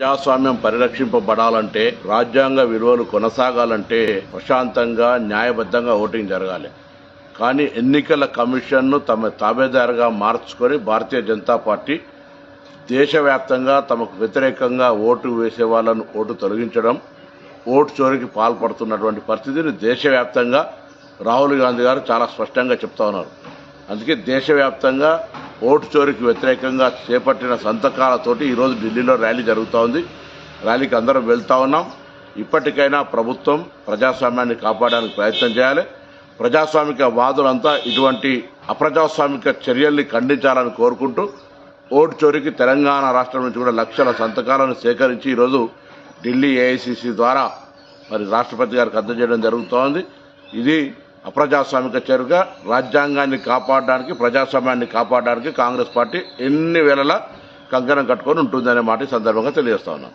ప్రజాస్వామ్యం పరిరక్షింపబడాలంటే రాజ్యాంగ విలువలు కొనసాగాలంటే ప్రశాంతంగా న్యాయబద్ధంగా ఓటింగ్ జరగాలి. కానీ ఎన్నికల కమిషన్ను తమ తాబేదారుగా మార్చుకొని భారతీయ జనతా పార్టీ దేశవ్యాప్తంగా తమకు వ్యతిరేకంగా ఓటు వేసే వాళ్ళను ఓటు తొలగించడం ఓటు చోరికి పాల్పడుతున్నటువంటి పరిస్థితిని దేశవ్యాప్తంగా రాహుల్ గాంధీ గారు చాలా స్పష్టంగా చెప్తా ఉన్నారు. అందుకే దేశవ్యాప్తంగా ఓటు చోరికి వ్యతిరేకంగా చేపట్టిన సంతకాలతోటి ఈరోజు ఢిల్లీలో ర్యాలీ జరుగుతూ ఉంది. ర్యాలీకి అందరం వెళ్తూ ఉన్నాం. ఇప్పటికైనా ప్రభుత్వం ప్రజాస్వామ్యాన్ని కాపాడడానికి ప్రయత్నం చేయాలి. ప్రజాస్వామిక వాదులంతా ఇటువంటి అప్రజాస్వామిక చర్యల్ని ఖండించాలని కోరుకుంటూ ఓటు చోరికి తెలంగాణ రాష్ట్రం నుంచి కూడా లక్షల సంతకాలను సేకరించి ఈరోజు ఢిల్లీ ఏఐసిసి ద్వారా మరి రాష్ట్రపతి గారికి అందజేయడం జరుగుతోంది. ఇది అప్రజాస్వామిక చర్యగా రాజ్యాంగాన్ని కాపాడడానికి ప్రజాస్వామ్యాన్ని కాపాడడానికి కాంగ్రెస్ పార్టీ ఎన్ని వేళలా కంకణం కట్టుకొని ఉంటుందనే మాట ఈ సందర్భంగా తెలియజేస్తా ఉన్నాను